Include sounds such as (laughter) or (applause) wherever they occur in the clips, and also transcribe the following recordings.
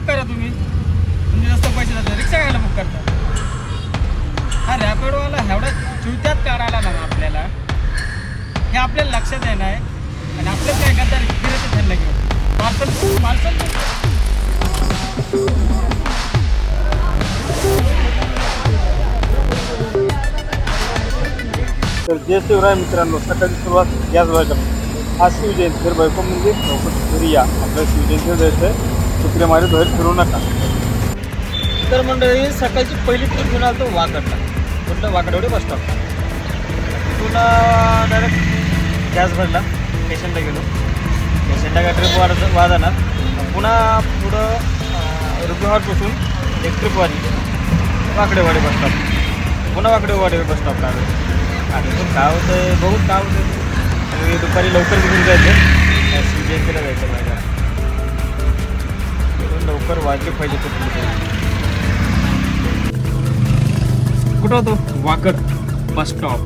Book करा तुम्ही. म्हणजे जास्त पैसे जातात. रिक्षा घ्यायला बुक करता. हा रॅपिडोवाला एवढ्या चुत्यात काढायला ना आपल्याला हे आपल्याला लक्षात येणार आहे आणि आपल्याला काय करता फिरायचं ठरलं की पार्सल पार्सल तर जय शिवराय मित्रांनो सकाळची सुरुवात याच वेळेला. आज शिवजयंती तर बायको म्हणजे लवकर घरी या आपल्या शिवजयंतीला जायचं आहे. तिकडे माझे बाहेर फिरू नका. तर मंडळी सकाळची पहिली ट्रिप घेऊन आलो वाकडला कुठलं? वाकडवडे बस स्टॉप तिथून डायरेक्ट गॅस भरला. पेशंटला गेलो. पेशंटला काय ट्रिप वाढ वाढणार. पुन्हा पुढं रुग्णवाड बसून एक ट्रिप वाढली. वाकडेवाडी बस स्टॉप पुन्हा वाकडेवाडी बस स्टॉपला आलो. आणि पण काय होतं आहे बघून काय होतं आणि दुपारी लवकर निघून जायचं. शिवजयंतीला जायचं माझ्या लवकर वाजले पाहिजे कुठे कुठं होतो? Wakad bus stop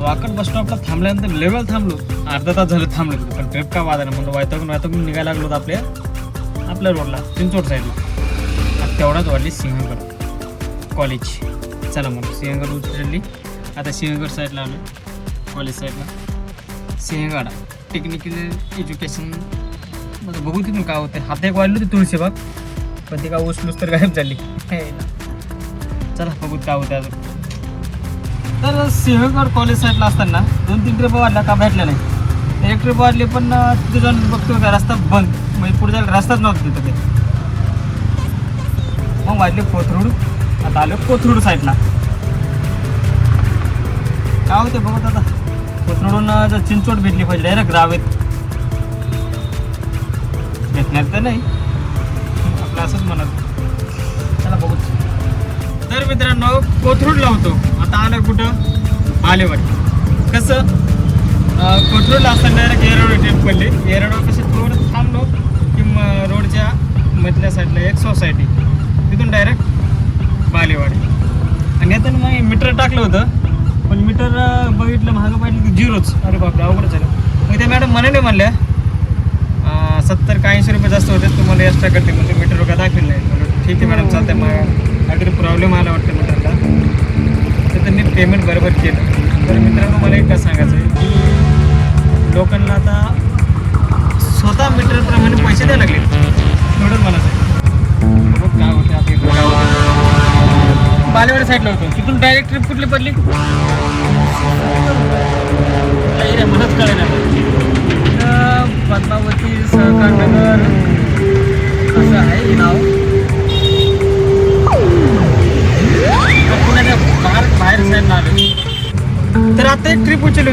Wakad bus स्टॉपला थांबल्यानंतर लेवल थांबलो. अर्धा तास झालं थांबलो तिथे. पण ट्रेप का वाजा म्हणून वायताकून वायताकून निघायला लागलो होतो आपल्या आपल्या रोडला चिंचोड साईडला आणि तेवढ्याच वाढली सिंहगड कॉलेज चला मग सिंहगड उतरली आता सिंहगड साईडला आलो. कॉलेज साईडला सिंहगड. टेक्निकल एज्युकेशन बघू तिथून काय होते हात एक वाढली होती तुळशीबाग पण ती काय उचलूच तर गायब झाली. ना. चला बघू काय होते अजून. तर सिंहगड कॉलेज साईडला असताना दोन तीन ट्रिप वाढल्या का भेटल्या नाही. एक ट्रिप वाढली पण तिथे जाऊन बघतो का रस्ता बंद. म्हणजे पुढे जायला रस्ताच नव्हता तिथं ते मग वाढले कोथरूड. आता आलो कोथरूड साईडला काय होते बघत आता. कोथरूडून जर चिंचवड भेटली पाहिजे डायरेक्ट रावेत. भेटणार तर नाही. आपलं असंच म्हणत. चला बघू. तर मित्रांनो कोथरूडला होतो. आता आलं कुठं? बालेवाडी. कसं? कोथरूडला असताना डायरेक्ट येरवड ट्रेन पडली. येरवड कशी थोडं थांबलो. की मग रोडच्या मधल्या साईडला एक सोसायटी तिथून डायरेक्ट बालेवाडी. आणि येताना मग मीटर टाकलं होतं. पण मीटर बघितलं महागं पाहिलं की झिरोच अरे बापरे अवघड झालं. मग त्या मॅडम मनाने म्हणल्या सत्तर का ऐंशी रुपये जास्त होते तुम्हाला एक्स्ट्रा करते म्हणजे मीटर का दाखवलं नाही. ठीक आहे मॅडम चालतंय. मग काहीतरी प्रॉब्लेम आला वाटतं मीटरला तर त्यांनी पेमेंट बरोबर केलं. तर मित्रांनो मला एक सांगायचं आहे की लोकांना आता स्वतः मीटरप्रमाणे पैसे द्यायला लागले एवढंच म्हणायचं बघ काय होतं बालेवाडी साईडला होतो. तिथून डायरेक्ट ट्रिप कुठली पडली? काही नाही मलाच कळेना.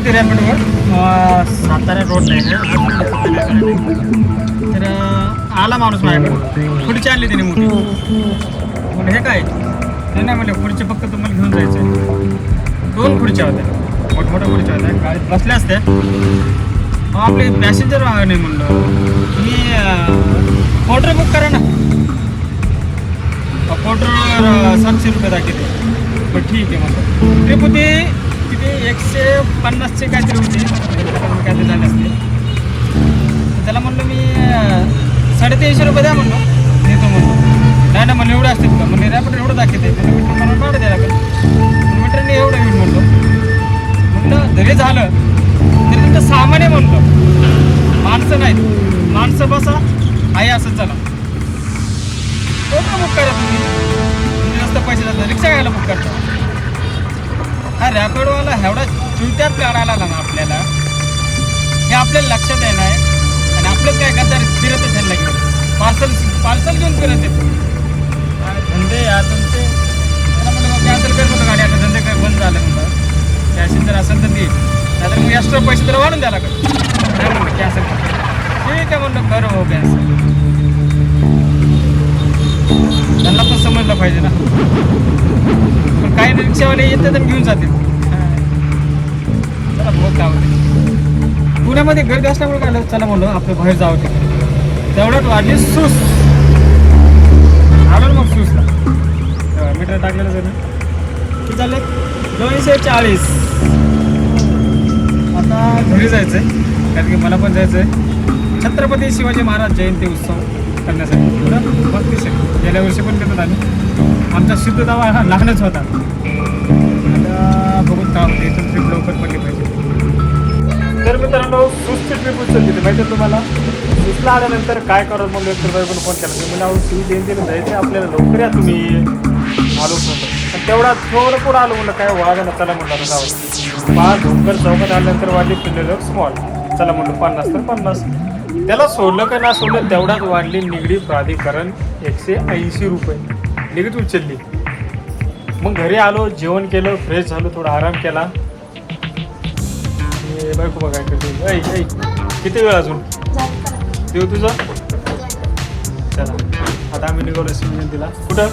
होती रॅपिडवर सातारा रोड नाही तर आला माणूस माझ्याकडे पुढची आणली त्याने मोठी. म्हणलं हे काय? नाही नाही म्हणलं पुढचे फक्त तुम्हाला घेऊन जायचं दोन खुर्च्या होत्या. मोठमोठ्या खुर्च्या होत्या. गाडीत बसल्या असत्या. मग आपले पॅसेंजर नाही म्हणलं. तुम्ही पोर्टर बुक करा ना. पोर्टर सातशे रुपये दाखवते. पण ठीक आहे म्हणलं ट्रिप होती किती? एकशे पन्नासचे काहीतरी होती. काहीतरी झाले असते त्याला म्हणलं मी साडेतीनशे रुपये द्या म्हणलो. देतो म्हणलो. नाही ना म्हणलं एवढं असतील का म्हणजे रॅपिड एवढं दाखवते. म्हणलं मीटर मला भाडं द्यायला लागेल. मीटरने एवढं येईल म्हणलो. म्हणलं जरी झालं तरी तुमचं सामान्य म्हणलो. माणसं नाहीत. माणसं बसा. आहे असं चला. कोणतं बुक करा तुम्ही? तुम्ही जास्त पैसे जातात रिक्षा घ्यायला बुक करता. हा रॅपिडवाला एवढा चुत्यात काढायला ना आपल्याला. हे आपल्याला लक्षात येणार आहे. आणि आपलं काय करतात फिरत त्यांना घेऊन पार्सल पार्सल घेऊन फिरत येतो धंदे या तुमचे? त्याला कॅन्सल कर म्हणून गाडी आता धंदे काय बंद झालं म्हणलं. कॅश जर असेल तर दे. नाहीतर मग एक्स्ट्रा पैसे तर वाढून द्यायला लागेल. कॅन्सल ठीक आहे म्हणलं बरं हो कॅन्सल. त्यांना पण समजलं पाहिजे ना. पण काही रिक्षावाले येतात आणि घेऊन जातील. चला बघ काय होते पुण्यामध्ये गर्दी असल्यामुळे काय चला म्हणलं आपलं बाहेर जावं ते तेवढ्यात वाढली सूस. आलो मग सूसला मीटर टाकलेलं जर किती झाले? दोनशे चाळीस. आता घरी जायचं आहे कारण की मला पण जायचं आहे छत्रपती शिवाजी महाराज जयंती उत्सव. करण्यासाठी. पुढं गेल्या वर्षी पण घेतात आम्ही आमचा सिद्ध दावा हा लहानच होता. आता बघून काम होते इथून ट्रिप लवकर पडली पाहिजे. तर मित्रांनो सुस्त ट्रिप उचलली माहिती आहे तुम्हाला? सुसला आल्यानंतर काय करत मग तर फोन केला. मी म्हणलं अहो शिव जयंतीला जायचं आपल्याला लवकर या तुम्ही. आलो म्हणतो पण तेवढा थोडं पुढं आलो म्हणलं काय वागा ना चला म्हणलं आता पाच डोंगर चौकात आल्यानंतर वाढली पिल्लेलं स्मॉल चला म्हणलं पन्नास तर पन्नास. त्याला सोडलं का ना सोडलं तेवढ्याच वाढली निगडी प्राधिकरण एकशे ऐंशी रुपये. निगडीत उचलली. मग घरी आलो जेवण केलं फ्रेश झालो थोडा आराम केला. आणि बायको बघा करते? ऐ ऐ किती वेळ अजून? देऊ तुझं? चला. आता आम्ही निघालो सिमेंट दिला. कुठं?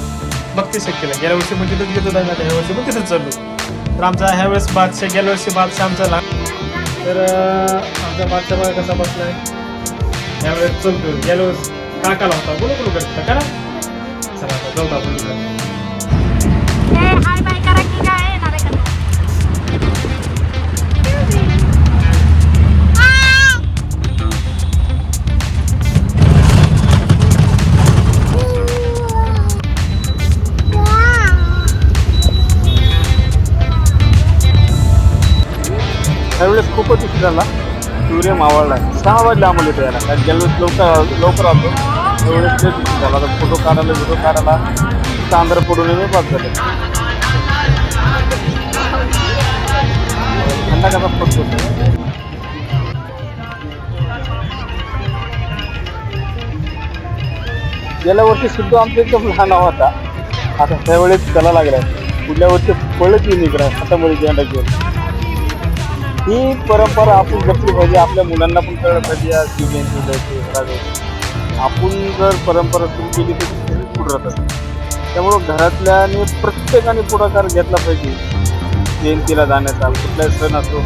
बत्तीस केला गेल्या वर्षी पण तिथंच घेतो होता आम्ही आता ह्या वर्षी पण तिथंच चाललो. तर आमचा ह्या वेळेस बादशाह गेल्या वर्षी बादशाह आमचा लहान तर आमचा बादशाह बघा कसा बसला आहे वेळेस चलतो गेल्या वेळेस काकाला होता बोलू बोलू करता का ना चला आता जाऊ आपण करा त्यावेळेस खूपच उशीर झाला सूर्य मावळला सहा वाजले आम्हाला इथे यायला कारण गेल्या लवकर लवकर आलो त्यावेळेस लेट झाला तर फोटो काढायला व्हिडिओ काढायला चांदर पडून मी पास झाले थंडा कसा पडतो गेल्या वर्षी सुद्धा आमच्या एकदम लहान होता आता त्यावेळेस त्याला लागला पुढल्या वर्षी पळत येईल इकडं हातामध्ये झेंडा घेऊन ही परंपरा आपण जपली पाहिजे. आपल्या मुलांना पण कळलं पाहिजे या शिवजयंती जायची आपण जर परंपरा सुरू केली तर पुढे राहतात. त्यामुळं घरातल्याने प्रत्येकाने पुढाकार घेतला पाहिजे. जयंतीला जाण्याचा कुठलाही सण असो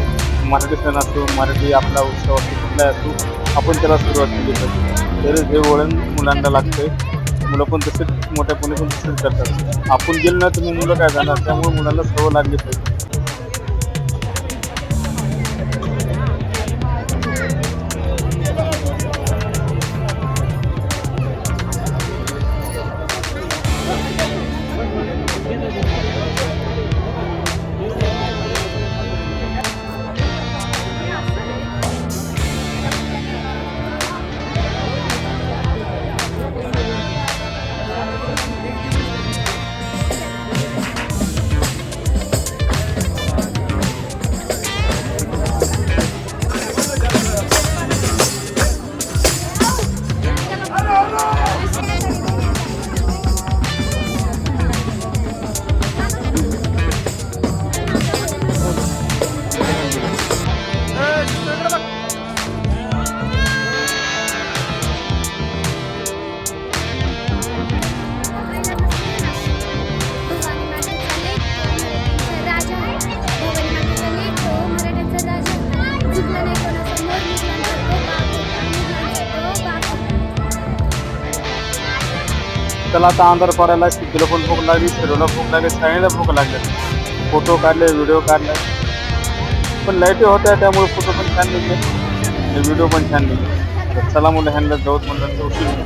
मराठी सण असो मराठी आपला उत्सव असो कुठलाही असो आपण त्याला सुरुवात केली पाहिजे. तर हे वळण मुलांना लागतंय. मुलं पण तसेच मोठ्यापणे पण तसेच करतात. आपण गेलो ना तुम्ही मुलं काय जाणार? त्यामुळे मुलांना सवय लागली पाहिजे. त्याला आता अंधार पडायला सिद्धीला पण भूक लागली शिरोला भूक लागली सगळ्यांना भूक लागली. फोटो काढले व्हिडिओ काढले. पण लाईटी होत्या त्यामुळे फोटो पण छान निघले. आणि व्हिडिओ पण छान निघले. तर चला मुलं ह्यांना जाऊत म्हणलं तर उशीर झाला.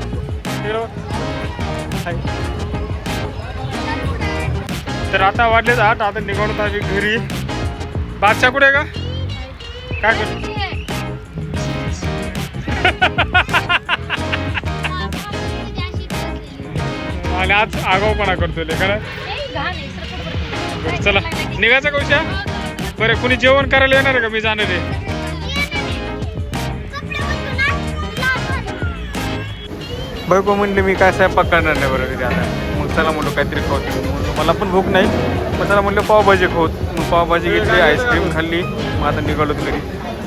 तर आता वाटलेच आठ आता निघून आम्ही घरी. बादशाह कुठे आहे का? काय करतो? (laughs) आणि आज आगाऊपणा करतोय लेकर चला निघायचं कौशा बरं कुणी जेवण करायला येणार आहे का? मी जाणार आहे. बायको म्हणले मी काय स्वयंपाक करणार नाही बरं तिथे आता. मग चला म्हणलं काहीतरी खाऊ मला पण भूक नाही. मग चला म्हणलं पावभाजी खाऊ. मग पावभाजी घेतली आईस्क्रीम खाल्ली. मग आता निघालो घरी.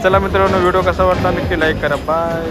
चला मित्रांनो व्हिडिओ कसा वाटला नक्की लाईक करा. बाय